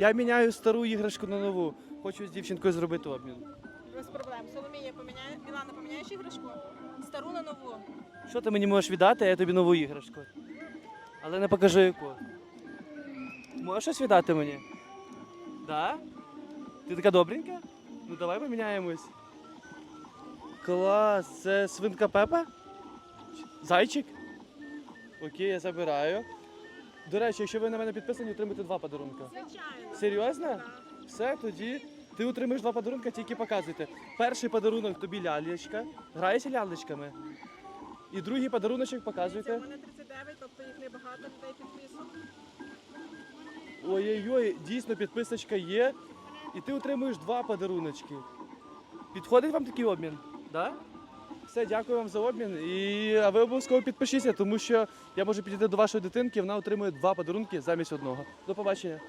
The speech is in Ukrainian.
Я міняю стару іграшку на нову. Хочу з дівчинкою зробити обмін. Без проблем. Соломія поміняє. Мілана, поміняєш іграшку? Стару на нову. Що ти мені можеш віддати, а я тобі нову іграшку. Але не покажи яку. Можеш щось віддати мені? Да? Ти така добренька? Ну давай поміняємось. Клас, це свинка Пепа? Зайчик? Окей, я забираю. До речі, якщо ви на мене підписані, отримаєте два подарунки. Звичайно. Серйозно? Все, тоді ти отримаєш два подарунки, тільки показуйте. Перший подарунок тобі лялечка. Граєшся лялечками. І другий подаруночок У показуйте. мене 39, тобто їх небагато людей підписок. Ой-ой-ой, дійсно підписочка є. І ти отримуєш два подаруночки. Підходить вам такий обмін? Да? Все, дякую вам за обмін. І а ви обов'язково підпишіться, тому що я можу підійти до вашої дитинки, вона отримує два подарунки замість одного. До побачення.